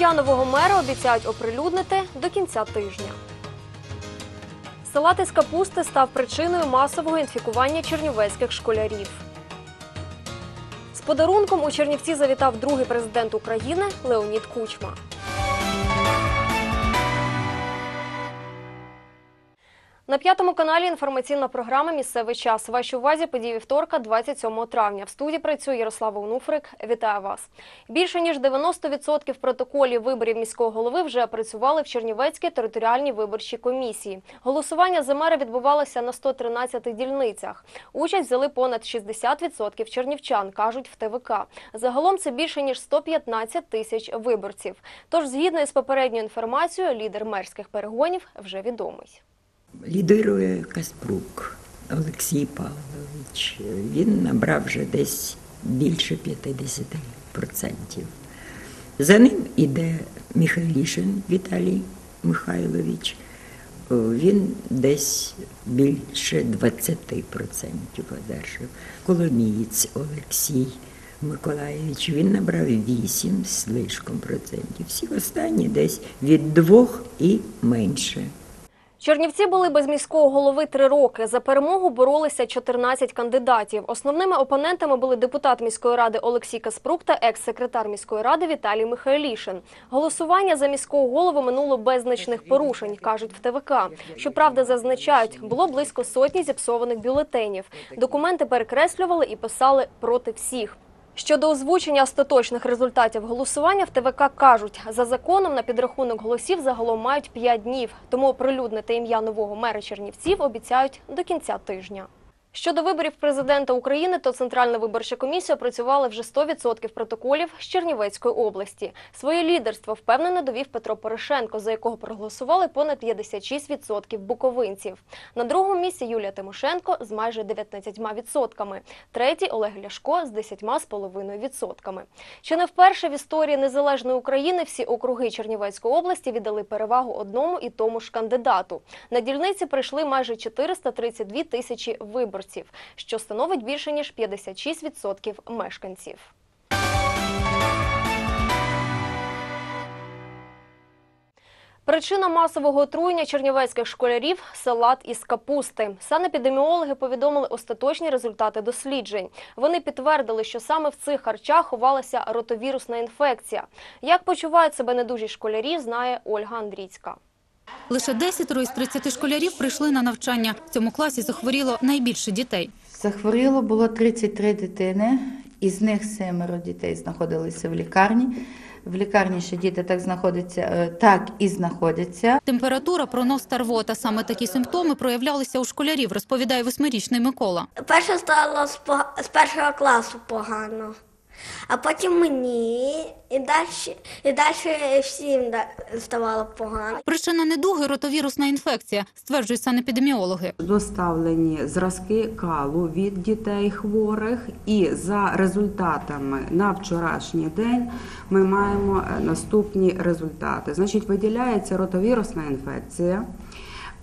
Ім'я нового мера обіцяють оприлюднити до кінця тижня. Салат із капусти став причиною масового інфікування чернівецьких школярів. З подарунком у Чернівці завітав другий президент України Леонід Кучма. На п'ятому каналі інформаційна програма Місцевий час. Вашій увазі події вівторка, 27 травня. В студії працює Ярослава Онуфрик. Вітаю вас. Більше ніж 90% протоколів виборів міського голови вже працювали в Чернівецькій територіальній виборчій комісії. Голосування за мера відбувалося на 113 дільницях. Участь взяли понад 60% чернівчан, кажуть в ТВК. Загалом це більше ніж 115 тисяч виборців. Тож, згідно із попередньою інформацією, лідер мерських перегонів вже відомий. Лідирує Каспрук Олексій Павлович. Він набрав вже десь більше 50%. За ним іде Михайлішин Віталій Михайлович. Він десь більше 20% одержав. Коломієць Олексій Миколаївич. Він набрав 8 з процентів. Всі останні десь від двох і менше. Чернівці були без міського голови три роки. За перемогу боролися 14 кандидатів. Основними опонентами були депутат міської ради Олексій Каспрук та екс-секретар міської ради Віталій Михайлішин. Голосування за міського голову минуло без значних порушень, кажуть в ТВК. Щоправда, зазначають, було близько сотні зіпсованих бюлетенів. Документи перекреслювали і писали проти всіх. Щодо озвучення остаточних результатів голосування в ТВК кажуть, за законом на підрахунок голосів загалом мають 5 днів, тому оприлюднити ім'я нового мера Чернівців обіцяють до кінця тижня. Щодо виборів президента України, то Центральна виборча комісія опрацювала вже 100% протоколів з Чернівецької області. Своє лідерство впевнено довів Петро Порошенко, за якого проголосували понад 56% буковинців. На другому місці Юлія Тимошенко з майже 19%. Третій Олег Ляшко з 10,5%. Чи не вперше в історії незалежної України всі округи Чернівецької області віддали перевагу одному і тому ж кандидату. На дільниці прийшли майже 432 тисячі виборців, що становить більше ніж 56% мешканців. Причина масового отруєння чернівецьких школярів салат із капусти. Санепідеміологи повідомили остаточні результати досліджень. Вони підтвердили, що саме в цих харчах ховалася ротовірусна інфекція. Як почувають себе недужі школярі, знає Ольга Андрійська. Лише 10 із 30 школярів прийшли на навчання. В цьому класі захворіло найбільше дітей. Захворіло було 33 дитини, із них семеро дітей знаходилися в лікарні. В лікарні ще діти так знаходяться, е, так і знаходяться. Температура, пронос та рвота. Саме такі симптоми проявлялися у школярів, розповідає восьмирічний Микола. Перше стало з, з першого класу погано, а потім мені і далі, і далі всім ставало погано. Причина недуги – ротовірусна інфекція, стверджують санепідеміологи. Доставлені зразки калу від дітей хворих, і за результатами на вчорашній день ми маємо е, наступні результати. Значить, виділяється ротовірусна інфекція.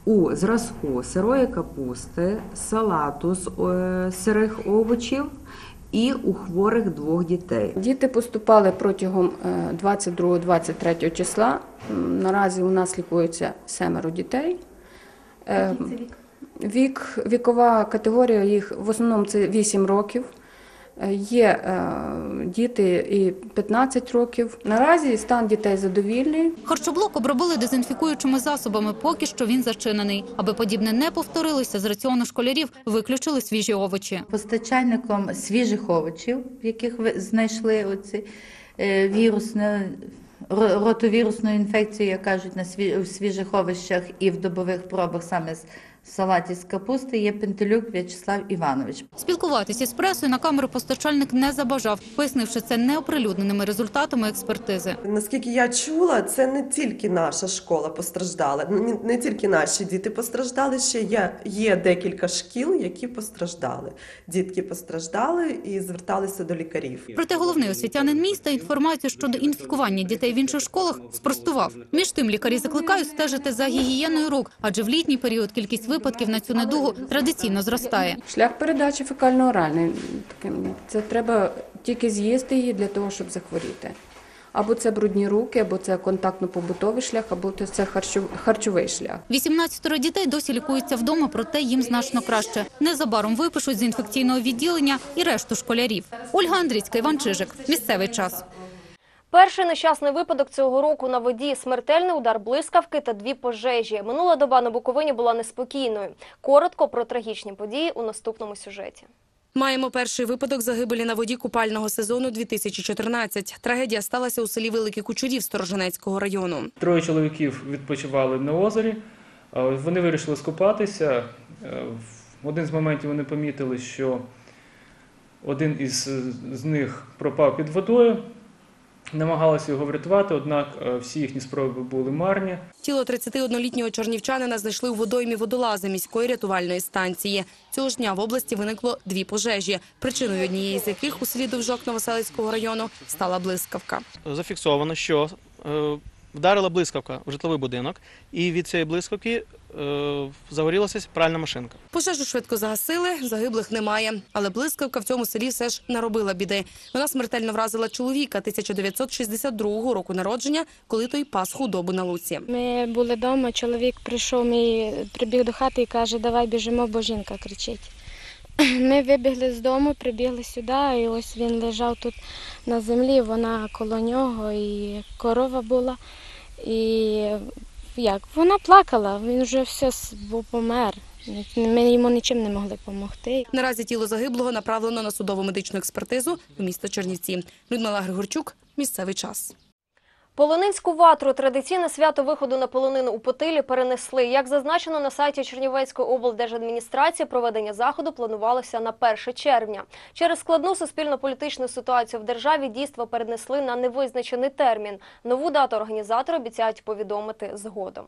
У зразку сирої капусти, салату з е, сирих овочів і у хворих двох дітей. Діти поступали протягом е, 22-23 числа. Наразі у нас лікується семеро дітей. Е, Вік, вікова категорія їх в основному це 8 років. Е, Є е, діти і 15 років. Наразі стан дітей задовільний. Харчоблок обробили дезінфікуючими засобами, поки що він зачинений. Аби подібне не повторилося, з раціону школярів виключили свіжі овочі. Постачальником свіжих овочів, яких ви знайшли оці е, вірусну, ро- ротовірусну інфекцію, як кажуть, на свіжих овочах і в добових пробах саме з салаті з капусти, є Пентелюк В'ячеслав Іванович. Спілкуватися з пресою на камеру постачальник не забажав, пояснивши це неоприлюдненими результатами експертизи. Наскільки я чула, це не тільки наша школа постраждала, не- не тільки наші діти постраждали. Ще є, є декілька шкіл, які постраждали. Дітки постраждали і зверталися до лікарів. Проте головний освітянин міста інформацію щодо інфікування дітей в інших школах спростував. Між тим лікарі закликають стежити за гігієною рук, адже в літній період кількість випадків на цю недугу традиційно зростає. Шлях передачі фекально-оральний. Таким, Це треба тільки з'їсти її для того, щоб захворіти. або це брудні руки, або це контактно-побутовий шлях, або це харчов- харчовий шлях. 18 дітей досі лікуються вдома, проте їм значно краще. Незабаром випишуть з інфекційного відділення і решту школярів. Ольга Андрійська, Іван Чижик. Місцевий час. Перший нещасний випадок цього року на воді, смертельний удар блискавки та дві пожежі. Минула доба на Буковині була неспокійною. Коротко про трагічні події у наступному сюжеті. Маємо перший випадок загибелі на воді купального сезону 2014. Трагедія сталася у селі Великі Кучурів Сторожинецького району. Троє чоловіків відпочивали на озері. Вони вирішили скупатися. Е, В один з моментів вони помітили, що один із е, них пропав під водою. Намагалися його врятувати, однак е, всі їхні спроби були марні. Тіло 31-літнього чорнівчанина знайшли у водоймі водолази міської рятувальної станції. Цього ж дня в області виникло дві пожежі, причиною однієї з яких у селі Довжок Новоселицького району стала блискавка. зафіксовано, що е, вдарила блискавка в житловий будинок, і від цієї блискавки загорілася пральна машинка. Пожежу швидко загасили, загиблих немає. Але блискавка в цьому селі все ж наробила біди. Вона смертельно вразила чоловіка 1962 року народження, коли той пас худобу на луці. Ми були вдома, чоловік прийшов, мій прибіг до хати і каже, давай біжимо, бо жінка кричить. Ми вибігли з дому, прибігли сюди, і ось він лежав тут на землі, вона коло нього, і корова була. І як? Вона плакала, він вже все помер. Ми йому нічим не могли допомогти. Наразі тіло загиблого направлено на судово медичну експертизу у місто Чернівці. Людмила Григорчук, місцевий час. Полонинську ватру традиційне свято виходу на полонину у Потилі перенесли. Як зазначено на сайті Чернівецької облдержадміністрації, проведення заходу планувалося на 1 червня. Через складну суспільно-політичну ситуацію в державі дійство перенесли на невизначений термін. Нову дату організатори обіцяють повідомити згодом.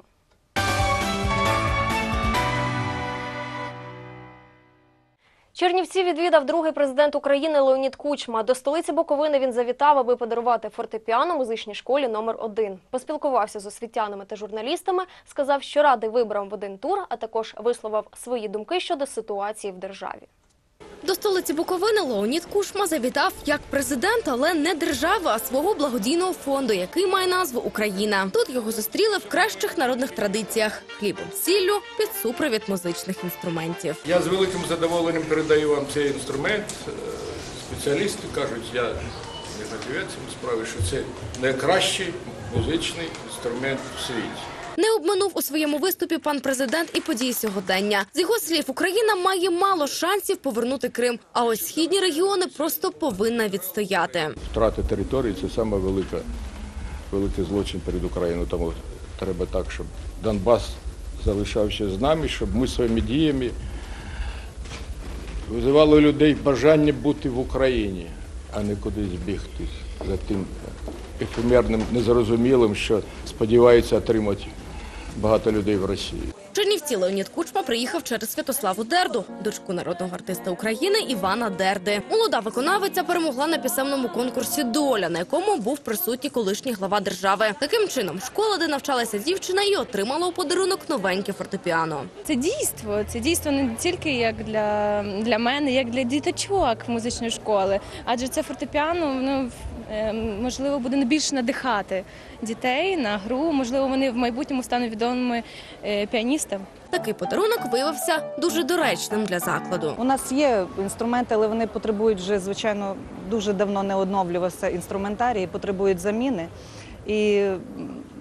Чернівці відвідав другий президент України Леонід Кучма. До столиці Буковини він завітав, аби подарувати фортепіано музичній школі номер 1 Поспілкувався з освітянами та журналістами, сказав, що радий виборам в один тур, а також висловив свої думки щодо ситуації в державі. До столиці Буковини Леонід Кушма завітав як президент, але не держави, а свого благодійного фонду, який має назву Україна. Тут його зустріли в кращих народних традиціях хлібом, сіллю під супровід музичних інструментів. Я з великим задоволенням передаю вам цей інструмент. Е, Спеціалісти кажуть, я не фахівець у справі, що це найкращий музичний інструмент в світі. Не обманув у своєму виступі пан президент і події сьогодення. З його слів, Україна має мало шансів повернути Крим. А ось східні регіони просто повинна відстояти. Втрата території це саме велика, великий злочин перед Україною. Тому треба так, щоб Донбас залишався з нами, щоб ми своїми діями визивали людей бажання бути в Україні, а не кудись бігти за тим ефемерним, незрозумілим, що сподіваються отримати багато людей в Росії. Чернівці Леонід Кучма приїхав через Святославу Дерду, дочку народного артиста України Івана Дерди. Молода виконавиця перемогла на пісенному конкурсі Доля, на якому був присутній колишній глава держави. Таким чином, школа, де навчалася дівчина, і отримала у подарунок новеньке фортепіано. Це дійство. Це дійство не тільки як для, для мене, як для діточок музичної школи. Адже це фортепіано ну, можливо буде більше надихати дітей на гру. Можливо, вони в майбутньому стануть відомими е, піаністами. Такий подарунок виявився дуже доречним для закладу. У нас є інструменти, але вони потребують вже, звичайно, дуже давно не оновлювався інструментарій, потребують заміни. І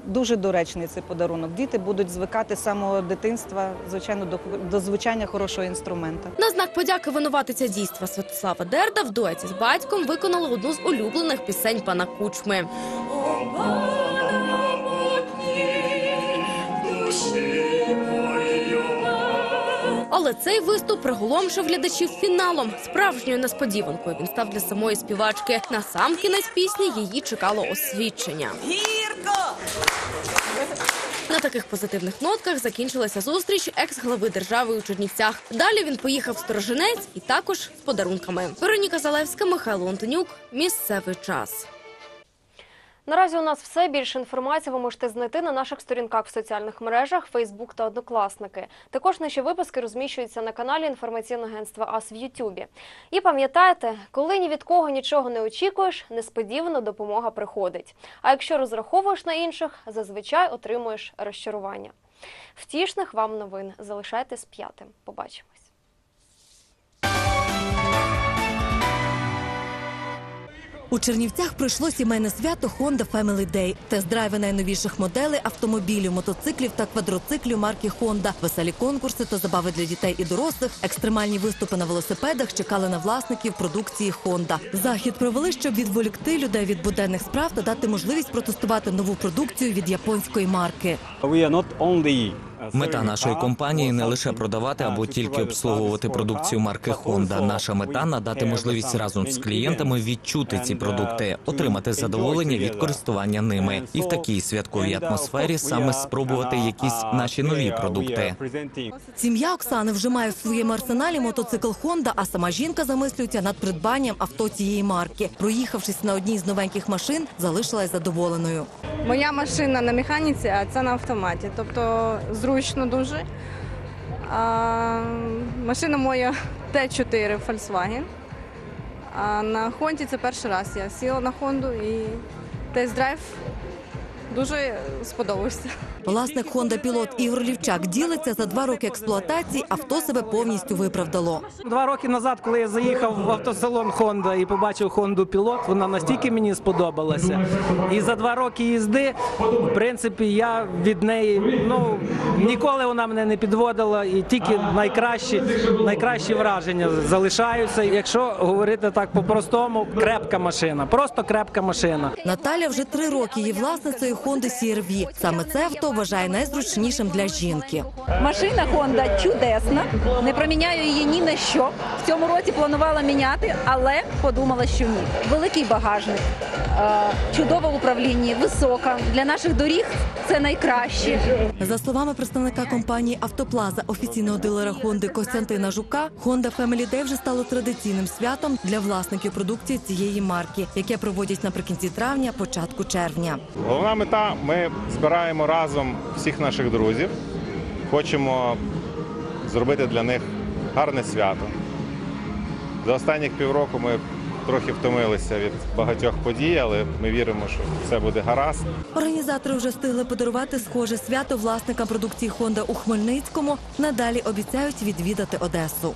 дуже доречний цей подарунок. Діти будуть звикати з самого дитинства, звичайно, до, до звучання хорошого інструмента. На знак подяки винуватиця дійства Святослава Дерда в дуеті з батьком виконала одну з улюблених пісень пана Кучми. Але цей виступ приголомшив глядачів фіналом. Справжньою несподіванкою він став для самої співачки. На сам кінець пісні її чекало освідчення. Таких позитивних нотках закінчилася зустріч екс-глави держави у Чернівцях. Далі він поїхав в Сторожинець і також з подарунками. Вероніка Залевська, Михайло Антонюк. Місцевий час. Наразі у нас все. Більше інформації ви можете знайти на наших сторінках в соціальних мережах, Фейсбук та Однокласники. Також наші випуски розміщуються на каналі інформаційного агентства АС в Ютубі. І пам'ятайте, коли ні від кого нічого не очікуєш, несподівано допомога приходить. А якщо розраховуєш на інших, зазвичай отримуєш розчарування. Втішних вам новин. Залишайтесь п'ятим. Побачимось. У Чернівцях пройшло сімейне свято Honda Family Day. Тест-драйви найновіших моделей автомобілів, мотоциклів та квадроциклів марки Honda, веселі конкурси та забави для дітей і дорослих, екстремальні виступи на велосипедах чекали на власників продукції Honda. Захід провели, щоб відволікти людей від буденних справ та дати можливість протестувати нову продукцію від японської марки. Мета нашої компанії не лише продавати або тільки обслуговувати продукцію марки Honda. Наша мета надати можливість разом з клієнтами відчути ці продукти, отримати задоволення від користування ними, і в такій святковій атмосфері саме спробувати якісь наші нові продукти. Сім'я Оксани вже має в своєму арсеналі мотоцикл Honda, а сама жінка замислюється над придбанням авто цієї марки. Проїхавшись на одній з новеньких машин, залишилась задоволеною. Моя машина на механіці, а це на автоматі. Тобто зручно дуже. А, машина моя Т4 Volkswagen. А на Хонді це перший раз. Я сіла на Хонду і тест-драйв дуже сподобався. Власник Honda Pilot Ігор Лівчак ділиться за два роки експлуатації. Авто себе повністю виправдало. Два роки назад, коли я заїхав в автосалон Honda і побачив Honda Pilot, вона настільки мені сподобалася. І за два роки їзди, в принципі, я від неї ну ніколи вона мене не підводила, і тільки найкращі, найкращі враження залишаються. Якщо говорити так по-простому, крепка машина, просто крепка машина. Наталя вже три роки є власницею Honda CR-V. Саме це авто вважає найзручнішим для жінки. Машина Honda чудесна. Не проміняю її ні на що. В цьому році планувала міняти, але подумала, що ні. Великий багажник, е, чудове управління, висока. Для наших доріг це найкраще. За словами представника компанії Автоплаза, офіційного дилера Honda Костянтина Жука, Honda Family Day вже стало традиційним святом для власників продукції цієї марки, яке проводять наприкінці травня, початку червня. Головна мета ми збираємо разом всіх наших друзів. Хочемо зробити для них гарне свято. За останніх півроку ми трохи втомилися від багатьох подій, але ми віримо, що все буде гаразд. Організатори вже встигли подарувати схоже свято власникам продукції Honda у Хмельницькому. Надалі обіцяють відвідати Одесу.